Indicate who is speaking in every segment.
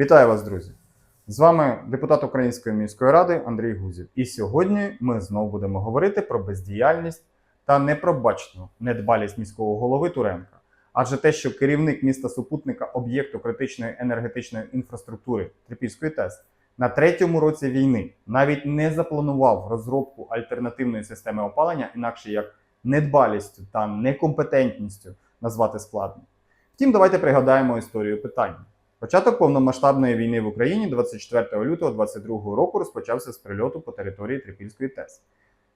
Speaker 1: Вітаю вас, друзі! З вами депутат Української міської ради Андрій Гузів. І сьогодні ми знову будемо говорити про бездіяльність та непробачну недбалість міського голови Туренка. Адже те, що керівник міста супутника об'єкту критичної енергетичної інфраструктури Трипільської ТЕС на третьому році війни навіть не запланував розробку альтернативної системи опалення, інакше як недбалістю та некомпетентністю назвати складно. Втім, давайте пригадаємо історію питання. Початок повномасштабної війни в Україні 24 лютого 2022 року розпочався з прильоту по території Трипільської ТЕС.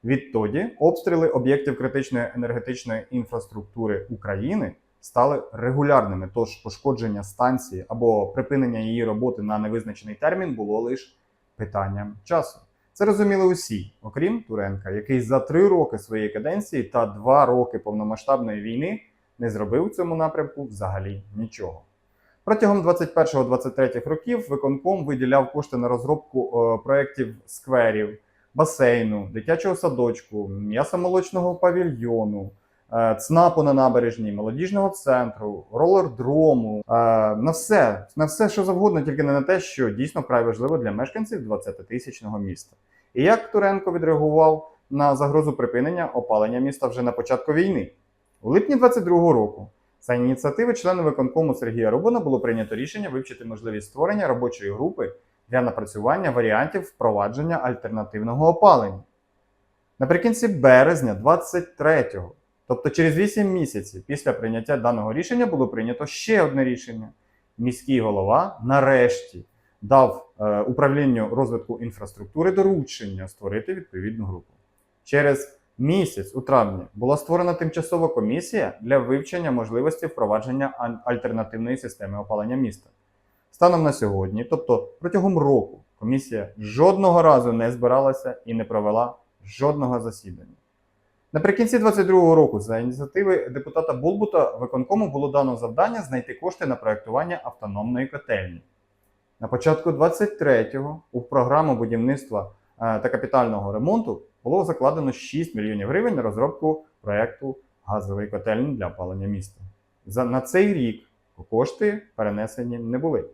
Speaker 1: Відтоді обстріли об'єктів критичної енергетичної інфраструктури України стали регулярними, тож пошкодження станції або припинення її роботи на невизначений термін було лише питанням часу. Це розуміли усі, окрім Туренка, який за три роки своєї каденції та два роки повномасштабної війни не зробив у цьому напрямку взагалі нічого. Протягом 21-23 років виконком виділяв кошти на розробку е, проєктів скверів, басейну, дитячого садочку, м'ясомолочного павільйону, е, ЦНАПу на набережній, молодіжного центру, ролердрому, е, на все, на все, що завгодно, тільки не на те, що дійсно вкрай важливо для мешканців 20-тисячного міста. І як Туренко відреагував на загрозу припинення опалення міста вже на початку війни? У липні 22-го року за ініціативи члена виконкому Сергія Рубана було прийнято рішення вивчити можливість створення робочої групи для напрацювання варіантів впровадження альтернативного опалення. Наприкінці березня 23-го, тобто через 8 місяців після прийняття даного рішення, було прийнято ще одне рішення. Міський голова нарешті дав е, управлінню розвитку інфраструктури доручення створити відповідну групу. Через місяць у травні була створена тимчасова комісія для вивчення можливості впровадження альтернативної системи опалення міста. Станом на сьогодні, тобто протягом року, комісія жодного разу не збиралася і не провела жодного засідання. Наприкінці 2022 року, за ініціативи депутата Булбута, виконкому було дано завдання знайти кошти на проєктування автономної котельні. На початку 23-го у програму будівництва е, та капітального ремонту було закладено 6 мільйонів гривень на розробку проєкту газової котельні для опалення міста. За, на цей рік кошти перенесені не були.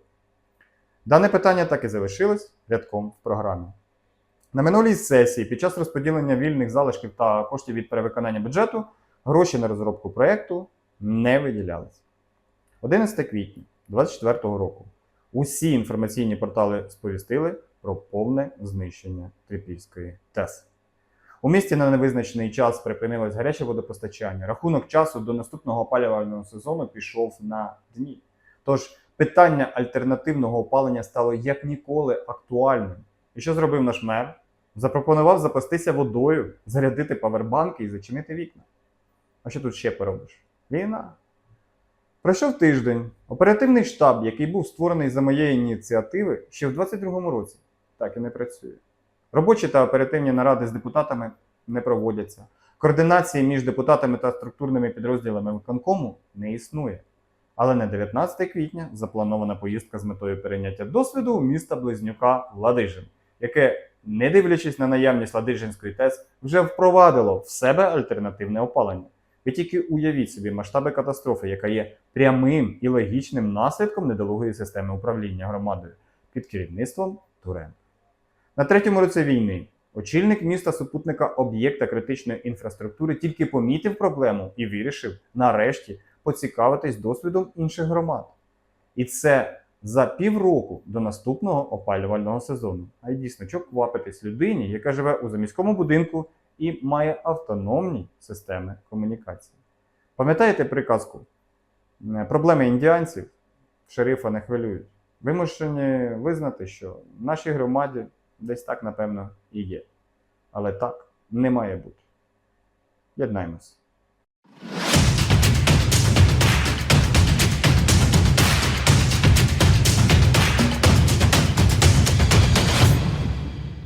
Speaker 1: Дане питання так і залишилось рядком в програмі. На минулій сесії під час розподілення вільних залишків та коштів від перевиконання бюджету гроші на розробку проєкту не виділялись. 11 квітня 2024 року усі інформаційні портали сповістили про повне знищення Трипільської ТЕС. У місті на невизначений час припинилось гаряче водопостачання. Рахунок часу до наступного опалювального сезону пішов на дні. Тож питання альтернативного опалення стало як ніколи актуальним. І що зробив наш мер? Запропонував запастися водою, зарядити павербанки і зачинити вікна. А що тут ще поробиш? Війна. Пройшов тиждень. Оперативний штаб, який був створений за моєї ініціативи, ще в 22-му році, так і не працює. Робочі та оперативні наради з депутатами не проводяться. Координації між депутатами та структурними підрозділами виконкому не існує. Але на 19 квітня запланована поїздка з метою перейняття досвіду у міста Близнюка Ладижин, яке, не дивлячись на наявність Ладижинської ТЕС, вже впровадило в себе альтернативне опалення. Ви тільки уявіть собі масштаби катастрофи, яка є прямим і логічним наслідком недолугої системи управління громадою під керівництвом Турен. На третьому році війни очільник міста супутника об'єкта критичної інфраструктури тільки помітив проблему і вирішив нарешті поцікавитись досвідом інших громад. І це за півроку до наступного опалювального сезону. А й дійсно, чого квапитись людині, яка живе у заміському будинку і має автономні системи комунікації. Пам'ятаєте приказку? Е, Проблеми індіанців шерифа не хвилюють. Вимушені визнати, що в нашій громаді десь так, напевно, і є. Але так не має бути. Єднаймось.